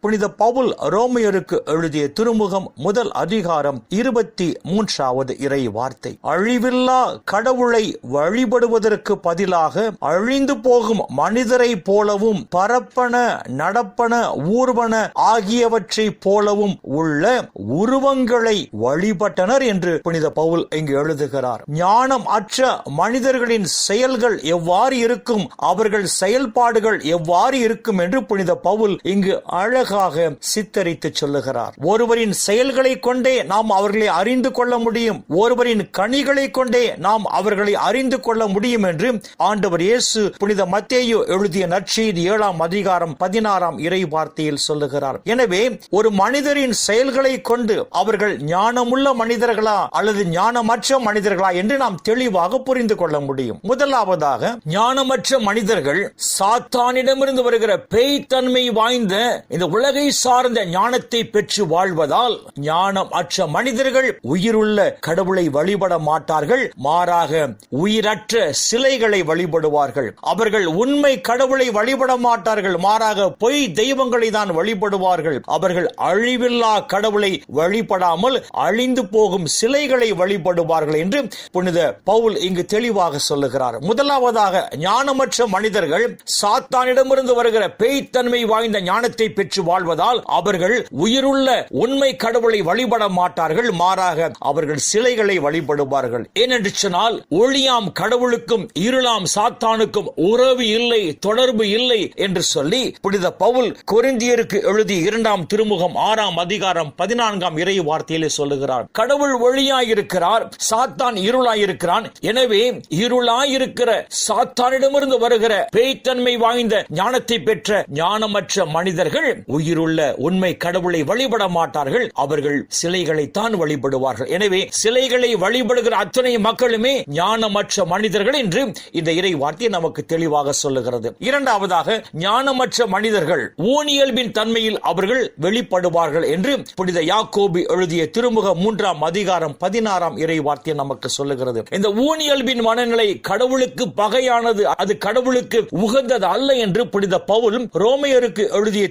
புனித பவுல் ரோமியருக்கு எழுதிய திருமுகம் முதல் அதிகாரம் இருபத்தி மூன்றாவது இறை வார்த்தை அழிவில்லா கடவுளை வழிபடுவதற்கு பதிலாக அழிந்து போகும் மனிதரை போலவும் பரப்பன நடப்பன ஊர்வன ஆகியவற்றை போலவும் உள்ள உருவங்களை வழிபட்டனர் என்று புனித பவுல் இங்கு எழுதுகிறார். ஞானம் அற்ற மனிதர்களின் செயல்கள் எவ்வாறு இருக்கும்? அவர்கள் செயல்பாடுகள் எவ்வாறு இருக்கும்? என்று புனித பவுல் இங்கு அழகாக சித்தரித்து சொல்லுகிறார். ஒருவரின் செயல்களை கொண்டே நாம் அவர்களை அறிந்து கொள்ள முடியும். ஒருவரின் கனிகளை கொண்டே நாம் அவர்களை அறிந்து கொள்ள முடியும் என்று ஆண்டவர் இயேசு புனித மத்தேயு எழுதிய நற்செய்தி ஏழாம் அதிகாரம் பதினாறாம் இறை வார்த்தையில் சொல்லுகிறார். எனவே ஒரு மனிதரின் செயல்களை கொண்டு அவர்கள் ஞானமுள்ள மனிதர்களா அல்லது ஞானமற்ற மனிதர்களா என்று நாம் தெளிவாக புரிந்து கொள்ள முடியும். முதலாவதாக ஞானமற்ற மனிதர்கள் சாத்தானிடமிருந்து வருகிற பேய்த்தன்மை வாய்ந்த இந்த உலகை சார்ந்த ஞானத்தை பெற்று வாழ்வதால் ஞானம் அற்ற மனிதர்கள் உயிருள்ள கடவுளை வழிபட மாட்டார்கள் மாறாக உயிரற்ற சிலைகளை வழிபடுவார்கள். அவர்கள் உண்மை கடவுளை வழிபட மாட்டார்கள் மாறாக பொய் தெய்வங்களை தான் வழிபடுவார்கள். அவர்கள் அழிவில்லா கடவுளை வழிபடாமல் அழிந்து போகும் சிலைகளை வழிபடுவார்கள் என்று புனித பவுல் இங்கு தெளிவாக சொல்லுகிறார். முதலாவதாக ஞானமற்ற மனிதர்கள் சாத்தானிடமிருந்து வருகிற பேய்த்தன்மை வாய்ந்த ஞானத்தை பெற்று வாழ்வதால் அவர்கள் உயிருள்ள உண்மை கடவுளை வழிபட மாட்டார்கள் மாறாக அவர்கள் சிலைகளை வழிபடுவார்கள். ஏனென்று சொன்னால் ஒளியாம் கடவுளுக்கும் இருளாம் சாத்தானுக்கும் உறவு இல்லை தொடர்பு இல்லை என்று சொல்லி புனித பவுல் கொரிந்தியருக்கு எழுதி இரண்டாம் திருமுகம் ஆறாம் அதிகாரம் பதினான்காம் இறை வார்த்தையிலே சொல்லுகிறார். கடவுள் ஒளியாயிருக்கிறார் சாத்தான் இருளாயிருக்கிறான். எனவே இருளாயிருக்கிற சாத்தானிடமிருந்து வருகிற பேய்த்தன்மை வாய்ந்த ஞானத்தை பெற்ற ஞானமற்ற மனிதர்கள் உயிருள்ள உண்மை கடவுளை வழிபட மாட்டார்கள். அவர்கள் சிலைகளைத்தான் வழிபடுவார்கள். எனவே சிலைகளை வழிபடுகிற அத்தனை மக்களுமே ஞானமற்ற மனிதர்கள் என்று இந்த இறை வார்த்தை நமக்கு தெளிவாக சொல்லுகிறது. இரண்டாவதாக ஞானமற்ற மனிதர்கள் ஊனியல்பின் தன்மையில் அவர்கள் வெளிப்படுவார்கள் என்று புனித யாக்கோபி எழுதிய திருமுக மூன்றாம் அதிகாரம் பதினாறாம் இறை வார்த்தை நமக்கு சொல்லுகிறது. இந்த ஊனியல்பின் மனநிலை கடவுளுக்கு பகையானது அது கடவுளுக்கு உகந்தது அல்ல என்று புனித பவுல் ரோமையருக்கு எழுதிய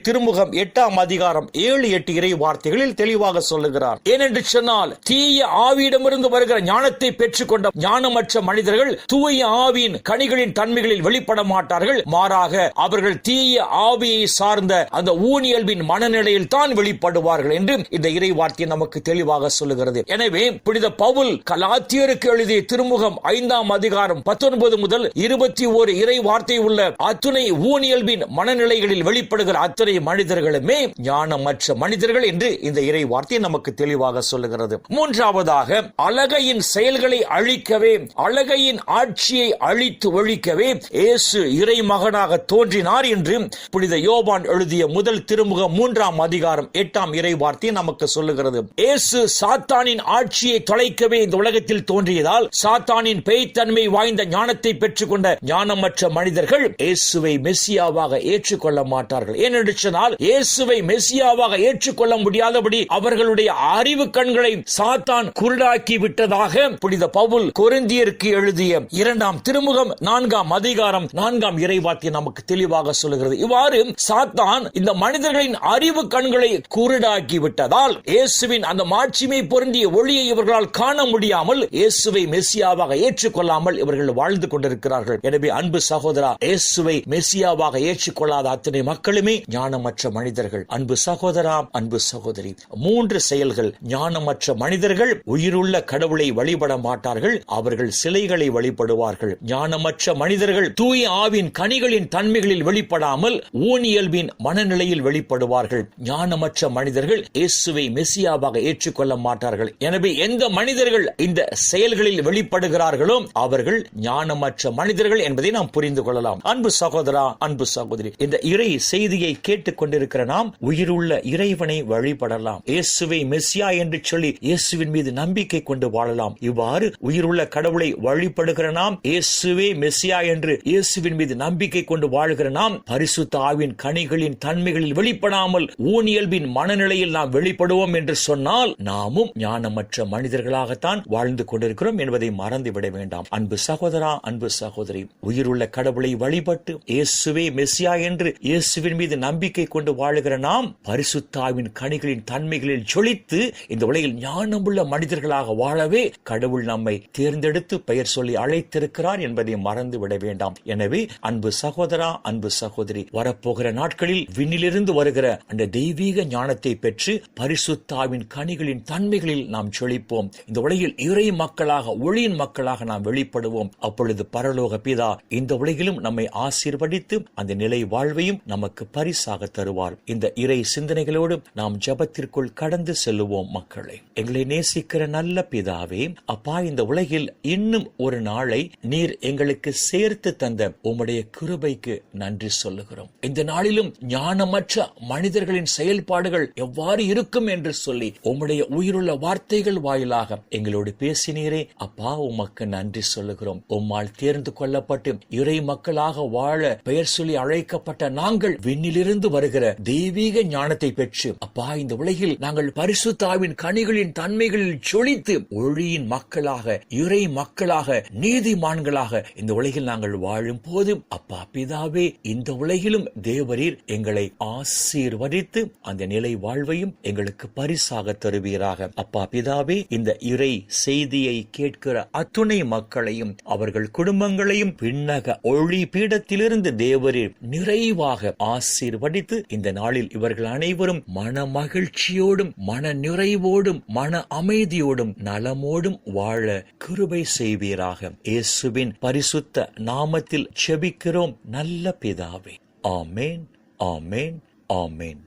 திருமுகம் எட்டாம் அதிகாரம் ஏழு எட்டு இறை வார்த்தைகளில் தெளிவாக சொல்லுகிறார். ஏனென்று சொன்னால் தீய ஆவியிடமிருந்து வருகிற ஞானத்தை பெற்றுக்கொண்ட ஞானமற்ற மனிதர்கள் தூய ஆவியின் கனிகளின் தன்மைகளில் வெளிப்பட மாட்டார்கள். மாறாக அவர்கள் தீய ஆவியை சார்ந்த அந்த ஊனியல்பின் மனநிலையில் தான் வெளிப்படுவார்கள் என்று இந்த இறை வார்த்தை நமக்கு தெளிவாக சொல்லுகிறது. எனவே புனித பவுல் கலாத்தியருக்கு எழுதிய திருமுகம் ஐந்தாம் அதிகாரம் பத்தொன்பது முதல் இருபத்தி ஒரு இறை வார்த்தை உள்ள அத்துணை ஊனியல்பின் மனநிலைகளில் வெளிப்படுகிற அத்தனை மனிதர்களுமே ஞானமற்ற மனிதர்கள் என்று இந்த இறை வார்த்தை நமக்கு தெளிவாக சொல்லுகிறது. மூன்றாவதாக அழகையின் செயல்களை அழிக்கவே அழகையின் ஆட்சியை அழித்து ஒழிக்கவே இயேசு இறை மகனாக தோன்றினார் என்று புனித யோபான் எழுதிய முதல் திருமுக மூன்றாம் அதிகாரம் எட்டாம் இறை வார்த்தை நமக்கு சொல்லுகிறது. இயேசு சாத்தானின் ஆட்சியை தொலைக்கவே இந்த உலகத்தில் தோன்றியதால் சாத்தானின் பேய்த்தன்மை வாய்ந்த ஞானத்தை பெற்றுக்கொண்ட ஞானமற்ற மனிதர்கள் இயேசுவை மெஸ்ஸியாவாக ஏற்றுக்கொள்ள மாட்டார்கள். ஏனென்று சொன்னால் இயேசுவை மெஸ்ஸியாவாக ஏற்றுக்கொள்ள முடியாதபடி அவர்களுடைய அறிவு கண்களை சாத்தான் குருடாக்கி விட்டதாக புனித பவுல் கொரிந்தியருக்கு எழுதிய இரண்டாம் திருமுகம் நான்காம் அதிகாரம் நான்காம் இறைவாக்கிய நமக்கு தெளிவாக சொல்லுகிறது. இவ்வாறு சாத்தான் இந்த மனிதர்களின் அறிவு கண்களை குருடாக்கி விட்டதால் இயேசுவின் அந்த மாட்சிமை பொருந்திய ஒளியை இவர்களால் காண முடியாமல் இயேசுவை மெஸ்ஸியாவாக ஏற்றுக்கொள்ளாமல் இவர்கள் வாழ்ந்து கொண்டிருக்கிறார்கள். எனவே அன்பு சகோதரா இயேசுவை மெஸ்ஸியாவாக ஏற்றுக்கொள்ளாத அத்தனை மக்களுமே ஞானமற்ற மனிதர்கள். அன்பு சகோதரா அன்பு சகோதரி. மூன்று செயல்கள். ஞானமற்ற மனிதர்கள் உயிருள்ள கடவுளை வழிபட மாட்டார்கள். அவர்கள் சிலைகளை வழிபடுவார்கள். ஞானமற்ற மனிதர்கள் தூய ஆவின் கனிகளின் தன்மைகளில் வெளிப்படாமல் ஊனியல்பின் மனநிலையில் வெளிப்படுவார்கள். ஞானமற்ற மனிதர்கள் இயேசுவை மெசியாவாக ஏற்றுக்கொள்ள மாட்டார்கள். எனவே எந்த மனிதர்கள் இந்த செயல்களில் வெளிப்படுகிறார்களோ அவர்கள் ஞானமற்ற மனிதர்கள் என்பதை நாம் புரிந்து கொள்ளலாம். அன்பு சகோதரா அன்பு சகோதரி இந்த இறை செய்தியை கேட்டுக்கொண்டிருக்க இருக்கிற நாம் உயிருள்ள இறைவனை வழிபடலாம். இயேசுவை மெஸ்ஸியா என்று சொல்லி இயேசுவின் மீது நம்பிக்கை கொண்டு வாழலாம். இவ்வாறு உயிருள்ள கடவுளை வழிபடுகிற நாம் இயேசுவே மெஸ்ஸியா என்று இயேசுவின் மீது நம்பிக்கை கொண்டு வாழ்கிற நாம் பரிசுத்த ஆவின் கனிகளின் தன்மைகளில் வெளிப்படாமல் ஊனியல்பின் மனநிலையில் நாம் வெளிப்படுவோம் என்று சொன்னால் நாமும் ஞானமற்ற மனிதர்களாகத்தான் வாழ்ந்து கொண்டிருக்கிறோம் என்பதை மறந்துவிட வேண்டாம். அன்பு சகோதரா அன்பு சகோதரி உயிருள்ள கடவுளை வழிபட்டு இயேசுவே மெஸ்ஸியா என்று இயேசுவின் மீது நம்பிக்கை கொண்டு வாழுகிற நாம் பரிசுத்தாவின் கனிகளின் தன்மைகளில் ஜொலித்து இந்த உலகில் ஞானமுள்ள மனிதர்களாக வாழவே கடவுள் நம்மை தேர்ந்தெடுத்து பெயர் சொல்லி அழைத்திருக்கிறார் என்பதை மறந்து விட வேண்டாம். எனவே அன்பு சகோதரா அன்பு சகோதரி வரப்போகிற நாட்களில் விண்ணிலிருந்து வருகிற அந்த தெய்வீக ஞானத்தை பெற்று பரிசுத்தாவின் கனிகளின் தன்மைகளில் நாம் செழிப்போம் இந்த உலகில் இறை மக்களாக ஒளியின் மக்களாக நாம் வெளிப்படுவோம். அப்பொழுது பரலோக பிதா இந்த உலகிலும் நம்மை ஆசீர்வதித்து அந்த நிலை வாழ்வையும் நமக்கு பரிசாக தருவார். இந்த இறை சிந்தனைகளோடு நாம் ஜபத்திற்குள் கடந்து செல்லுவோம் மக்களை. எங்களை நேசிக்கிற நல்ல பிதாவே அப்பா இந்த உலகில் இன்னும் ஒரு நாளை நீர் எங்களுக்கு சேர்த்து தந்த உம்முடைய கிருபைக்கு நன்றி சொல்லுகிறோம். இந்த நாளிலும் ஞானமற்ற மனிதர்களின் செயல்பாடுகள் எவ்வாறு இருக்கும் என்று சொல்லி உம்முடைய உயிருள்ள வார்த்தைகள் வாயிலாக எங்களோடு பேசினீரே. அப்பா உமக்கு நன்றி சொல்லுகிறோம். உம்மால் தேர்ந்து கொள்ளப்பட்டு இறை மக்களாக வாழ பெயர் சொல்லி அழைக்கப்பட்ட நாங்கள் விண்ணிலிருந்து வருகிற தெய்வீக ஞானத்தை பெற்று அப்பா இந்த உலகில் நாங்கள் பரிசுத்தாவின் கனிகளின் தன்மைகளில் சொலித்து ஒளியின் மக்களாக இறை மக்களாக நீதிமான்களாக இந்த உலகில் நாங்கள் வாழும் போது அப்பா பிதாவே இந்த உலகிலும் தேவரீர் எங்களை ஆசீர்வதித்து அந்த நிலை வாழ்வையும் எங்களுக்கு பரிசாக தருவீராக. அப்பா பிதாவே இந்த இறை செய்தியை கேட்கிற அத்துணை மக்களையும் அவர்கள் குடும்பங்களையும் பின்னக ஒளி பீடத்திலிருந்து தேவரீர் நிறைவாக ஆசீர்வதித்து இந்த நாளில் இவர்கள் அனைவரும் மன மகிழ்ச்சியோடும் மன நிறைவோடும் மன அமைதியோடும் நலமோடும் வாழ கிருபை செய்வீராக. இயேசுவின் பரிசுத்த நாமத்தில் செபிக்கிறோம். நல்ல பிதாவே. ஆமேன் ஆமேன் ஆமேன்.